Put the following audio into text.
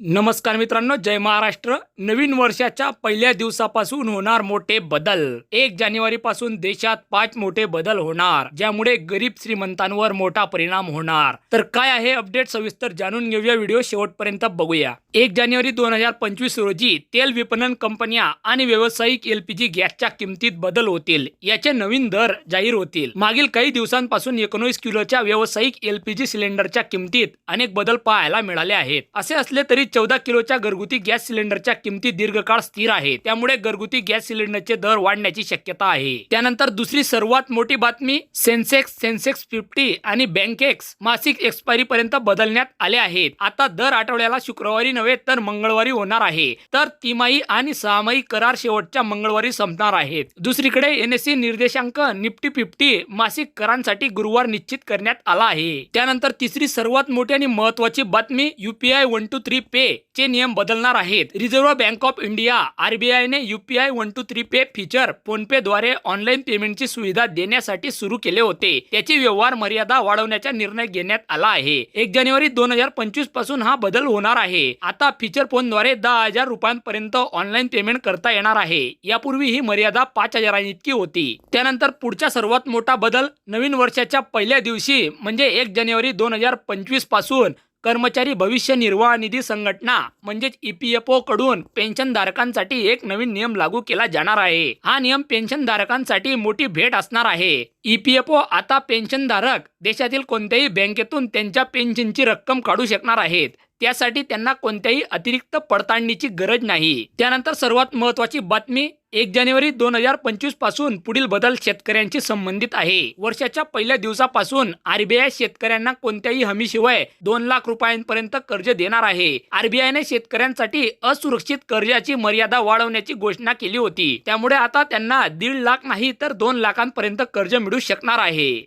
नमस्कार मित्रांनो जय महाराष्ट्र. नवीन वर्षाच्या पहिल्या दिवसापासून होणार मोठे बदल. एक जानेवारी पासून देशात पाच मोठे बदल होणार ज्यामुळे गरीब श्रीमंतांवर मोठा परिणाम होणार. तर काय आहे अपडेट सविस्तर जाणून घेऊया. व्हिडिओ शेवटपर्यंत बघूया. एक जानेवारी दोन हजार पंचवीस रोजी तेल विपणन कंपन्या आणि व्यावसायिक एलपीजी गॅसच्या किमतीत बदल होतील. याचे नवीन दर जाहीर होतील. मागील काही दिवसांपासून एकोणीस किलोच्या व्यावसायिक एलपीजी सिलेंडरच्या किमतीत अनेक बदल पाहायला मिळाले आहेत. असे असले तरी चौदा किलोच्या घरगुती गॅस सिलेंडरच्या किमती दीर्घकाळ स्थिर आहे. त्यामुळे घरगुती गॅस सिलेंडरचे दर वाढण्याची शक्यता आहे. त्यानंतर दुसरी सर्वात मोठी बातमी सेन्सेक्स सेन्सेक्स फिफ्टी आणि बँकेक्स मासिक एक्सपायरी पर्यंत बदलण्यात आले आहेत. आता दर आठवड्याला शुक्रवारी नव्हे तर मंगळवारी होणार आहे. तर तिमाही आणि सहामाही करार शेवटच्या मंगळवारी संपणार आहेत. दुसरीकडे एनएससी निर्देशांक निफ्टी फिफ्टी मासिक करांसाठी गुरुवार निश्चित करण्यात आला आहे. त्यानंतर तिसरी सर्वात मोठी आणि महत्वाची बातमी UPI one two three pay चे नियम बदलणार आहेत. Reserve bank of India आरबीआयने UPI one two three pay feature PhonePe द्वारे ऑनलाईन पेमेंटची सुविधा देण्यासाठी सुरू केले होते. त्याची व्यवहार मर्यादा वाढवण्याचा निर्णय घेण्यात आला आहे. एक जानेवारी दोन हजार पंचवीसपासून हा बदल होणार आहे. आता फीचर फोनद्वारे दहा हजार रुपयांपर्यंत ऑनलाईन पेमेंट करता येणार आहे. यापूर्वी ही मर्यादा पाच हजारांइतकी होती. त्यानंतर पुढचा सर्वात मोठा बदल नवीन वर्षाच्या पहिल्या दिवशी म्हणजे एक जानेवारी दोन हजार पंचवीसपासून कर्मचारी भविष्य निर्वाह निधी संघटना म्हणजेच ईपीएफओ कडून पेन्शनधारकांसाठी एक नवीन नियम लागू केला जाणार आहे. हा नियम पेन्शनधारकांसाठी मोठी भेट असणार आहे. ईपीएफओ आता पेन्शनधारक देशातील कोणत्याही बँकेतून त्यांच्या पेन्शनची रक्कम काढू शकणार आहेत. त्यासाठी त्यांना कोणत्याही अतिरिक्त पडताळणीची गरज नाही. त्यानंतर सर्वात महत्वाची बातमी एक जानेवारी दोन हजार पंचवीसपासून पुढील बदल शेतकऱ्यांशी संबंधित आहे. वर्षाच्या पहिल्या दिवसापासून आरबीआय शेतकऱ्यांना कोणत्याही हमीशिवाय दोन लाख रुपयांपर्यंत कर्ज देणार आहे. आरबीआयने शेतकऱ्यांसाठी असुरक्षित कर्जाची मर्यादा वाढवण्याची घोषणा केली होती. त्यामुळे आता त्यांना दीड लाख नाही तर दोन लाखांपर्यंत कर्ज मिळू शकणार आहे.